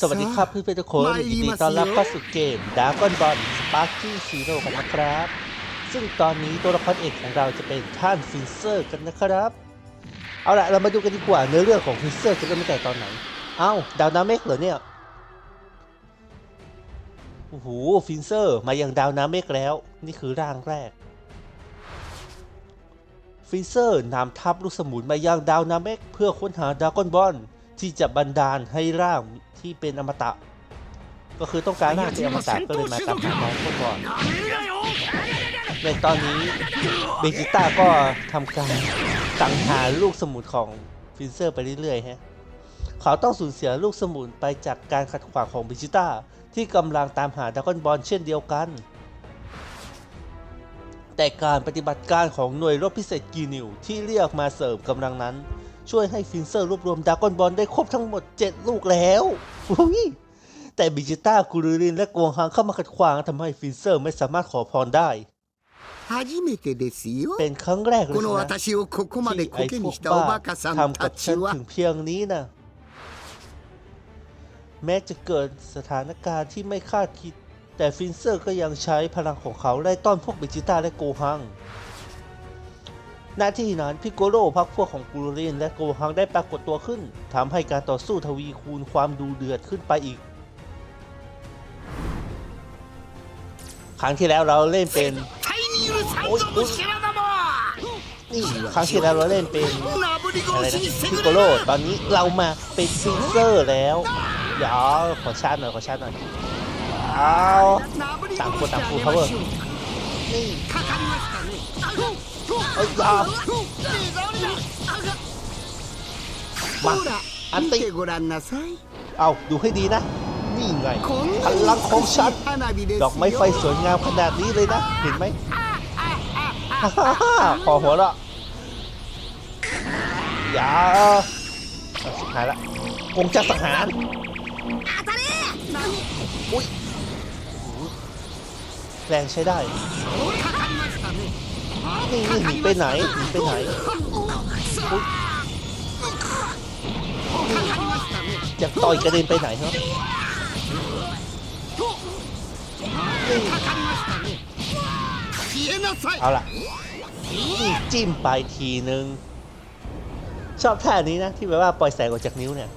สวัสดีครับเพื่อนๆทุกคนยินดีต้อนรับเข้าสู่เกมด r a g o n Ball Sparky Zero กันนะครับ ซึ่งตอนนี้ตัวละครเอกของเราจะเป็นท่านฟินเซอร์กันนะครับ เอาละเรามาดูกันดีกว่าเนื้อเรื่องของฟินเซอร์จะเริ่มตั้งแต่ตอนไหน เอ้าดาวนาเมกเหรอเนี่ย โอ้โหฟินเซอร์มายังดาวนาเมกแล้ว นี่คือร่างแรก ฟินเซอร์นำทัพลูกสมุนมายังดาวนาเมกเพื่อค้นหาดราก้อนบอลที่จะบันดาลให้ร่าง ที่เป็นอมตะ ก็คือต้องการร่างเป็นอมตะก็เลยมาตามหาดราก้อนบอลในตอนนี้เบจิต้าก็ทำการสังหารลูกสมุนของฟินเซอร์ไปเรื่อยๆฮะเขาต้องสูญเสียลูกสมุนไปจากการขัดขวางของเบจิต้าที่กำลังตามหาดราก้อนบอลเช่นเดียวกัน แต่การปฏิบัติการของหน่วยรบพิเศษกีนิวที่เรียกมาเสริมกำลังนั้น ช่วยให้ฟินเซอร์รวบรวมดากอนบอลได้ครบทั้งหมด 7 ลูกแล้วแต่บิจิต้ากูรูรินและกวงฮังเข้ามาขัดขวางทำให้ฟินเซอร์ไม่สามารถขอพรได้เป็นครั้งแรกเลยนะที่ไอ้พวกบ้าทำกับฉันถึงเพียงนี้นะแม้จะเกิดสถานการณ์ที่ไม่คาดคิด แต่ฟินเซอร์ก็ยังใช้พลังของเขาไล่ต้อนพวกเบจิต้าและโกฮัง หน้าที่นั้นพิกโกโร่พักพวกของกูรินและโกฮังได้ปรากฏตัวขึ้นทำให้การต่อสู้ทวีคูณความดูเดือดขึ้นไปอีก ครั้งที่แล้วเราเล่นเป็นโอ้ยนี่ครั้งที่แล้วเราเล่นเป็นอะไรนะพิกโกโร่ตอนนี้เรามาเป็นซิงเซอร์แล้วเดี๋ยวขอชาติหน่อยขอชาติหน่อยเอาต่างคนต่างคูเขาเวอร์นี่ かかりましたね เอ้ยอย่า มา ほら อัน 見 ติ てごらんなさい เอาดูให้ดีนะ นี่ไง こん พ なに ลังของ 美し ฉัน い花火です ดอกไม้ไฟ よ สวยงามขนาดนี้เลยนะ เห็นไหม ฮ่าฮ่าฮ่าพอหัวเราะอย่าเอาสุดท้ายละคงจะสังหารอุ้ยแรงใช้ได้ かかりましたね นี่นี่หนีไปไหนหนีไปไหนจะต่อยกระเด็นไปไหนครับเอาล่ะจิ้มไปทีนึง ชอบท่านี้นะที่แบบว่าปล่อยแสงออกจากนิ้วเนี่ย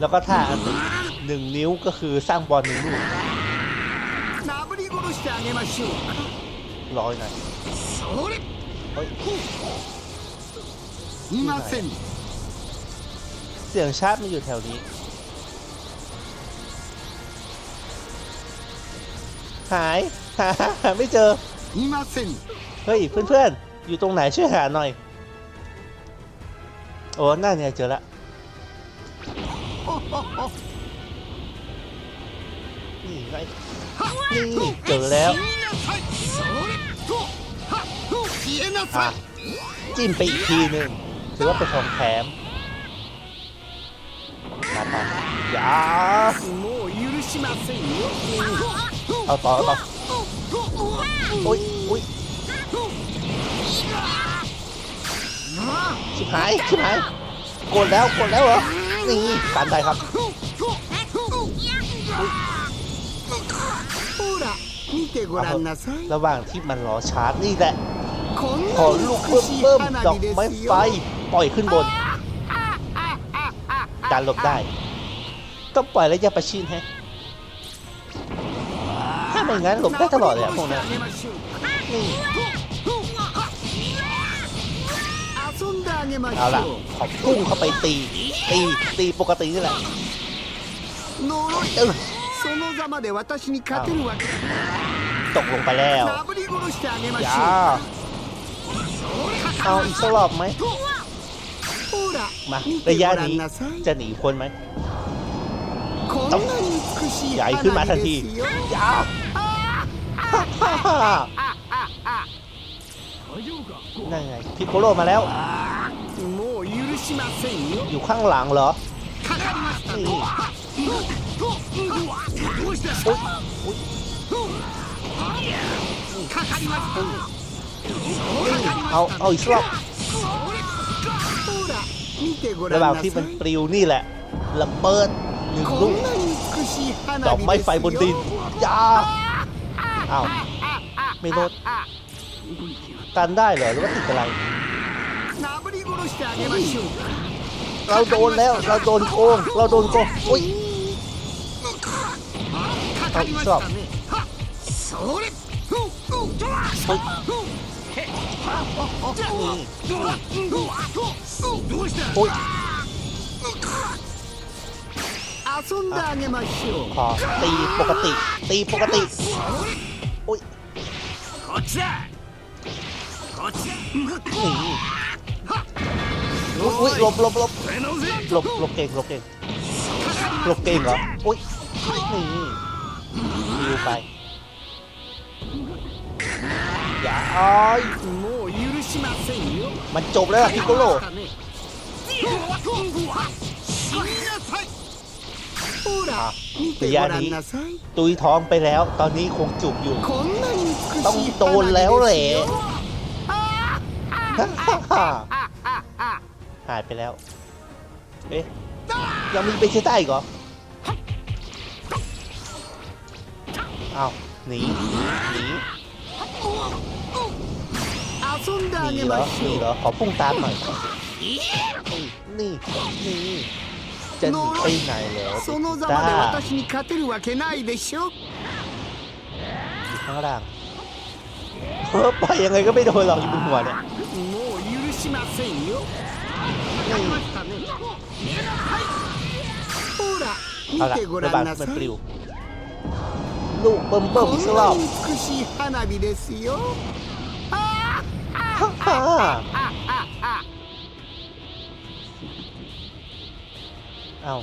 แล้วก็ท่าอันหนึ่งนิ้วก็คือสร้างบอลหนึ่งลูกลอยหน่อย มาเซ็นเสียงชาติมันอยู่แถวนี้ หายหาไม่เจอมาเซ็นเฮ้ย เพื่อนๆ อยู่ตรงไหนช่วยหาหน่อย โอ้หน้าเนี่ยเจอละนี่ไงนี่เจอแล้ว อ่ะ さい จิ้มไปอีกทีหนึ่งถือว่าเป็นของแถมมาต่ออย่า もう許しませんよ เอาต่อเอาต่อโอ้ยโอ้ยชิบหายชิบหายกดแล้วกดแล้วเหรอ นี่การได้ครับ ほら見てごらんなさい ระหว่างที่มันรอชาร์จนี่แหละ こん ขอลูกเพิ่มเพิ่มดอกไม้ไฟปล่อยขึ้นบน การหลบได้ ต้องปล่อยระยะประชิดให้ถ้าไม่งั้นหลบได้ตลอดเลยพวกนั้นเอาล่ะขอบพุ่งเข้าไปตี ตีตีปกตินี่แหละตกลงไปแล้วอย่า เอาอีกสัรอบไหมมาระยะนี้จะหนีคนไหมต้องใหญ่ขึ้นมาทันทีอย่านั่นไงพิโคโลมาแล้ว อยู่ข้างหลังเหรอนี่ เอาเอาอีกรอบระหว่างที่มันปลิวนี่แหละระเบิดหนึ่งลูกดอกไม้ไฟบนดินยาอ้าวไม่ลดกันได้เหรอหรือว่าติดอะไรเราโดนแล้วเราโดนโกงเราโดนโกงอุ้ยเอาชอบ ねはっそれふうふうドラはいふうへはっはっはっドラドラふうふうどうした อุ้ย 遊んであげましょう พอตีปกติ ตีปกติ อุ้ย こっちだこっちだ หนีอุ้ยอุ้ยหลบหลบหลบ 俺のぜ หลบหลบเก่งหลบเก่งหลบเก่งเหรอ อุ้ยนี่ดูไป อย่าอ้อย もう許しませんよ มันจบแล้วล่ะพิกโกโล 死になさいほらあ見てごらんなさい ตุยท้องไปแล้ว ตอนนี้คงจุกอยู่ こんなに美 ต้อง しい โดน 花 แล้ว 火 แห で ละ すよ หายไปแล้ว เอ๊ะ ยังมีเบจิต้าอีกเหรอ อ้าวหนี หนี 遊んで ห あ นี่เหรอนี่เหรอขอพุ่งตามหน่อย นี่ นี่ จะหนีไปไหนแล้วจ้าข้างล่างเฮ้ยปล่อยยังไงก็ไม่โดนหรอกยิงหัวเนี่ยเอาละระวังมันปลิว ลูกเบิ่มเบิ่มอีกรอบฮ่าฮ่าเอา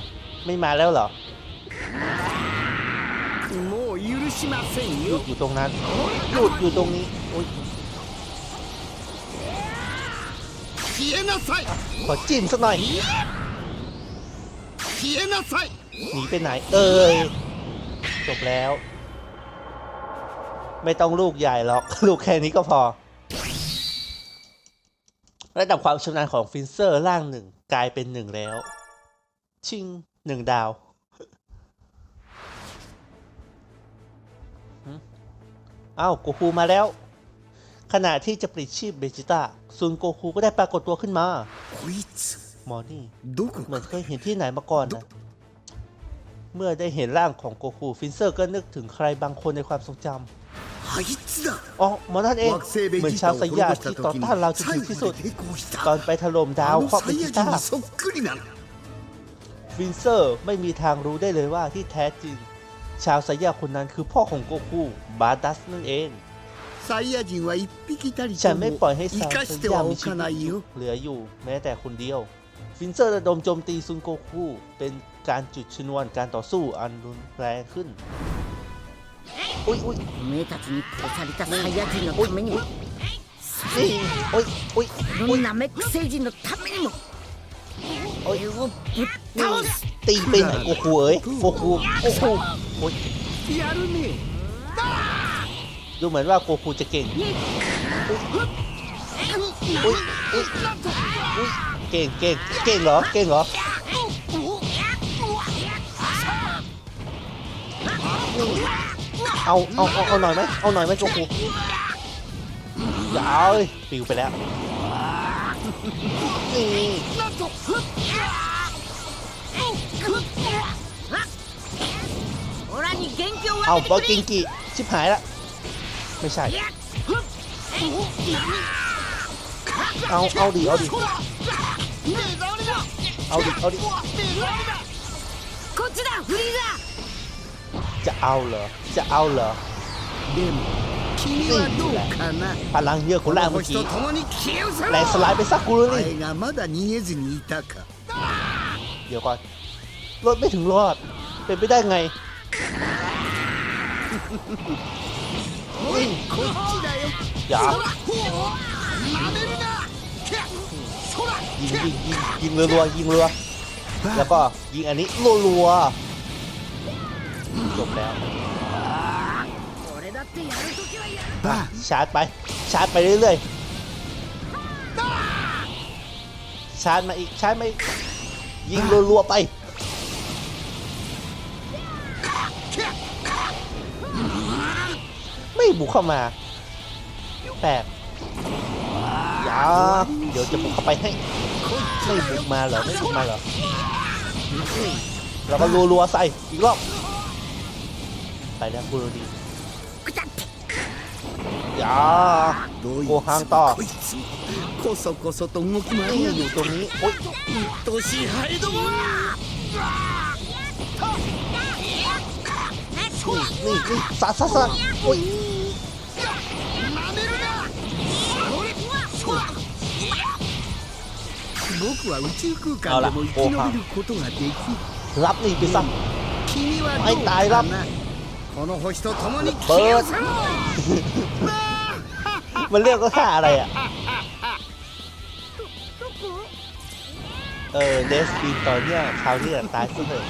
ไม่มาแล้วเหรอหยุดอยู่ตรงนั้นหยุดอยู่ตรงนี้โอ้ยขอจิ้มสักหน่อยหนีไปไหนเอ่ยจบแล้ว ไม่ต้องลูกใหญ่หรอก ลูกแค่นี้ก็พอ ระดับความชำนาญของฟินเซอร์ร่างหนึ่งกลายเป็นหนึ่งแล้ว ชิงหนึ่งดาวอา้าวโกคูมาแล้ว ขณะที่จะปลิดชีพเบจิต้าซุนโกคูก็ได้ปรากฏตัวขึ้นมา หมอนี่เหมือนเคยเห็นที่ไหนมาก่อนนะ เมื่อได้เห็นร่างของโกคูฟินเซอร์ก็นึกถึงใครบางคนในความทรงจำ อ๋อหมอท่านเอง เหมือนชาวสยามที่ต่อต้านเราจนถึงที่สุด ตอนไปถล่มดาวครอบเป็นพิตาวินเซอร์ไม่มีทางรู้ได้เลยว่าที่แท้จริง ชาวไซยาคนนั้นคือพ่อของโกคูบาดัสนั่นเองฉันไม่ปล่อยให้สาวสัญญามีชีวิตเหลืออยู่แม้แต่คนเดียว ฟินเซอร์ระดมโจมตีซุนโกคูเป็นการจุดชนวนการต่อสู้อันรุนแรงขึ้น อุ้ยอุ้ย おめえたちに殺されたサイヤ人のためにも นี่อุ้ยอุ้ย このナメック星人のためにも俺をぶっ นี่ 倒す ตีไปไหนโกคูเอ้ยโกคูโกคูโอ้ย やるね ดูเหมือนว่าโกคูจะเก่ง อุ้ยอุ้ยอุ้ยเก่งเก่งเก่งเหรอ เก่งเหรอ เอาเอาเอาเอาหน่อยไหมเอาหน่อยไหมโจคูย่าเอ้ยปิวไปแล้วนี่เอาบอกกิงกิชิบหายละไม่ใช่ เอาเอาดีเอาดีเอาดีเอาดิ จะเอาเหรอ จะเอาเหรอนี่พลังเยอะคนแรกเมื่อกี้แหลกสลายไปซักกูเลย เดี๋ยวก่อนรถไม่ถึงรอด เป็นไปได้ไงอย่ายิงยิงยิงยิรัวๆยิงเรือแล้วก็ยิงอันนี้รัวๆ จบแล้วอะชาร์จไป ชาร์จไปเรื่อยๆ ชาร์จมาอีก ชาร์จมาอีก ยิงรัวๆไป ไม่บุกเข้ามาแปลกอย่าเดี๋ยวจะบุกเข้าไปให้ ไม่บุกมาเหรอ ไม่บุกมาเหรอ เราก็รัวๆใส่อีกรอบ ไปแล้วบูโรดีอย่า どいつご飯とこいつこそこそと動き回 นี่ りや อยู่ตรงนี้โอ๊ย うっとうしいハエどもが นี่นี่นี่ซัดซัดซัดโอ๊ย 僕は宇宙空間でも生き延びることができる รับนี่ไปซะ 君ははいどう大乱かな この星と共にเปิด 消えろ มันเรียกก็ท่าอะไรอ่ะ เออเดสปีนตอนเนี้ยคราวนี้ตายซะเถอะ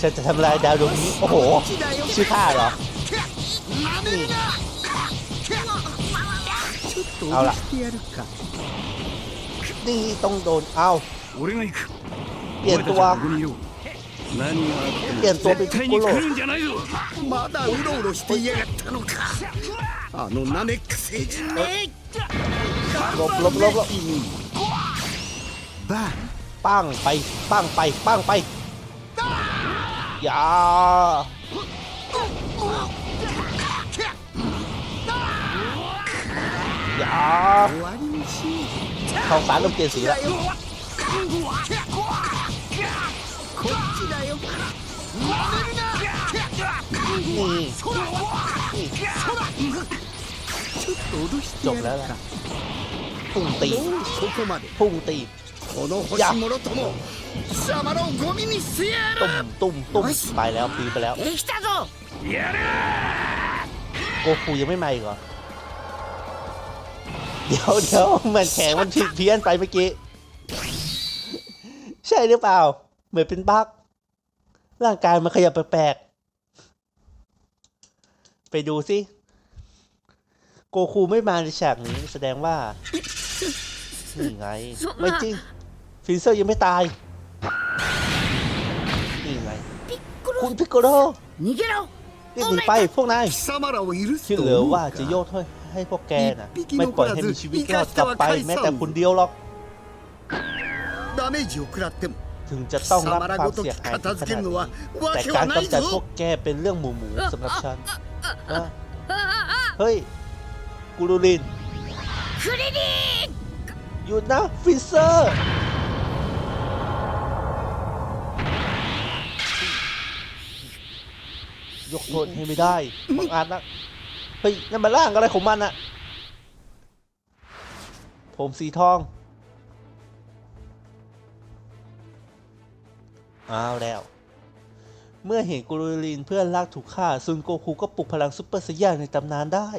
ฉันจะทำลายดาวดวงนี้ โอ้โห こっちだよ ชื่อท่าเหรอ ちょっとあら脅してやるか นี่ต้องโดน เอ้า 俺が行く เปลี่ยนตัว お前たちはここにいろ何があっても เปลี่ยนตัวเป็น 絶 พิ 対 ก に โกโล 来るんじゃないぞまだうろうろしていやがったのかあのナメック星人め ลบลบลบลบ バー ปั้งไป ปั้งไป ปั้งไป อย่า อย่า 終わりにしよ ทองสารเริ่มเปลี่ยนสี う แล้ว だよ こっちだよ นี่นี่ ちょっと脅してจ や บ る แล้วล่ะ か พุ่งตี どうそこまで พุ่งตี この星もろとも貴様らをゴミにしてやる ตุ้มตุ้มตุ้มไปแล้วปีไปแล้ว できたぞโกคูยังไม่มาอีกเหรอ เดี๋ยวเดี๋ยวมันแข็งมันผิดเพี้ยนไปเมื่อกี้ ใช่หรือเปล่า เหมือนเป็นบั๊กร่างกายมันขยับแปลกๆ ไปดูสิโกคูไม่มาในฉากนี้แสดงว่า นี่ไง ไม่จริง ฟินเซอร์ยังไม่ตาย นี่ไง คุณพิกโกโรนี่แกี่หนีไปพวกนายชื่เหลือว่าจะโยกให้พวกแกนะไม่ปล่อยให้มีชีวิตรอดกลับไปแม้แต่คนเดียวหรอก ถึงจะต้องรับความเสียหายขนาดนี้แต่การกำจัดพวกแกเป็นเรื่องหมูหมูสำหรับฉันเฮ้ยกูรูลินคลินิกหยุดนะฟิเซอร์ ยกโทษให้ไม่ได้บังอาจนะเฮ้ยนั่นมันร่างอะไรของมันอะผมสีทอง อ้าวแล้ว เมื่อเห็นกุรูลินเพื่อนรักถูกฆ่าซุนโกคุก็ปลุกพลังซุปเปอร์ไซย่าในตำนานได้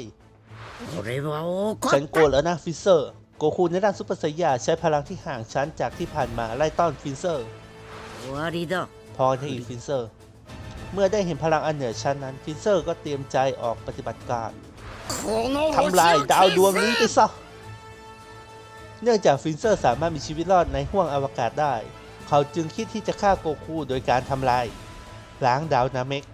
ฉันโกรธแล้วนะฟิเซอร์ โกคูในด้านซุปเปอร์ไซย่าใช้พลังที่ห่างชั้นจากที่ผ่านมาไล่ต้อนฟินเซอร์พอที่ฟินเซอร์ เมื่อได้เห็นพลังอันเหนือชั้นนั้นฟินเซอร์ก็เตรียมใจออกปฏิบัติการทำลายดาวดวงนี้ไปซะ เนื่องจากฟินเซอร์สามารถมีชีวิตรอดในห้วงอวกาศได้ เขาจึงคิดที่จะฆ่าโกคูโดยการทำลายล้างดาวนาเมก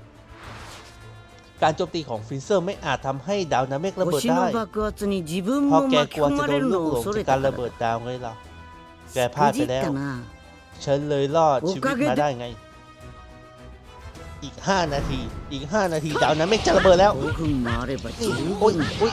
การโจมตีของฟินเซอร์ไม่อาจทำให้ดาวนาเมกระเบิดได้เพราะแกกลัวจะโดนลูกหลงจากการระเบิดดาวไงล่ะแกพลาดไปแล้วฉันเลยรอดชีวิตมาได้ไง อีก 5 นาที อีก 5 นาที ดาวนั้นไม่จะระเบิดแล้ว โอ้ยโอ้ย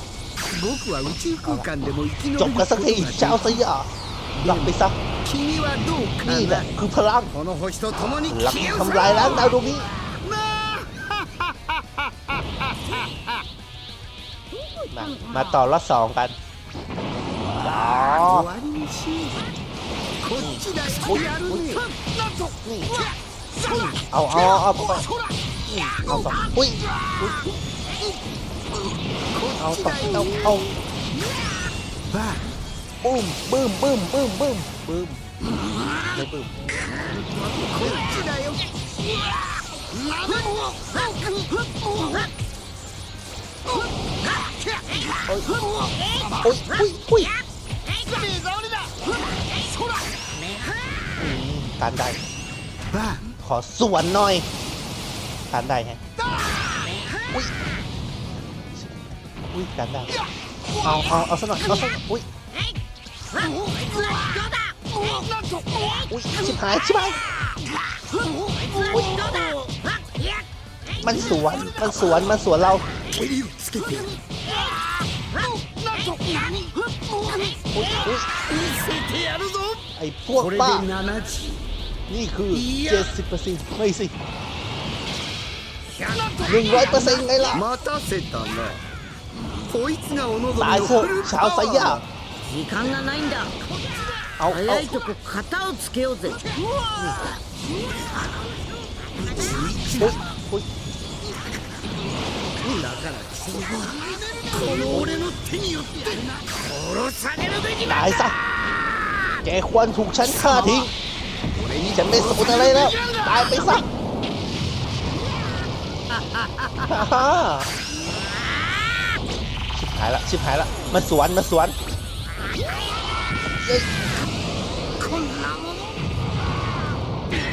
僕は宇宙空間でも生き延びる จ こ บ と กันสักที が ชาวสยามหลับไปซะ 君はどうか นี่แห な ละคือพลัง この星と共に หลัก 消え ทำลายล้างดาวดวงนี้ มามาต่อรอบสองกันอ๋อ 終わりにしようこっちだよやるね เอาเอาเอาไปนี่เอาไปอุ้ยอุ้ย เอาตบเอาเอาบ้าบึ้มบึ้มบึ้มบึ้มบึ้มบึ้มบึ้มโอ้ยตันได้ขอส่วนหน่อยตันได้ฮะ อุ้ยกันด้เอาเอาเอาสน่อเอาสน่อยอุ้ยอุ้ยชิบหายชิบหายอุ้ยมันสวนมันสวนมันสวนเราไอ้พวกบ้านี่คือเจ็ดสิบเปอร์เซ็นต์ไม่สิหนึ่งร้อยเปอร์เซ็นต์ไงล่ะ こいつがお望み ตาย の เถอะ フル ชาว パ ไซ ワ ย่า ー時間がないんだ เอาเอา 早いとこ型をつけようぜ อุ้ยอุ้ย だから貴様はこの俺の手によって殺されるべき ตายซะ แกควรถูกฉันฆ่าทิ้งฉันไม่สนอะไรแล้ว ตายไปซะฮ่ าฮ่าชิบหายละชิบหายละมันสวนมันสวนเย้ย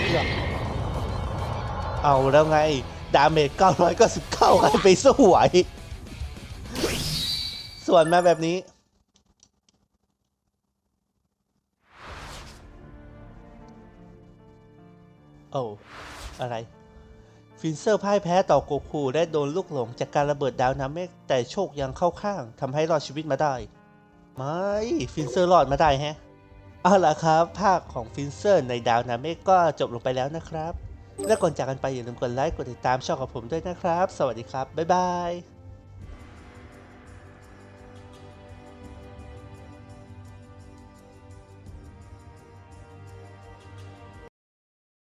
เหี้ยเอาแล้วไง ดาเมจ999ใครไปสู้ไหวส่วนมาแบบนี้ โอ้ อะไร ฟินเซอร์พ่ายแพ้ต่อโกคูและโดนลูกหลงจากการระเบิดดาวน้ำเมฆแต่โชคยังเข้าข้างทำให้รอดชีวิตมาได้ ไม่ ฟินเซอร์รอดมาได้แฮะ เอาล่ะครับ ภาคของฟินเซอร์ในดาวน้ำเมฆก็จบลงไปแล้วนะครับ และก่อนจากกันไปอย่าลืมกดไลค์กดติดตามช่องของผมด้วยนะครับ สวัสดีครับ บ๊ายบาย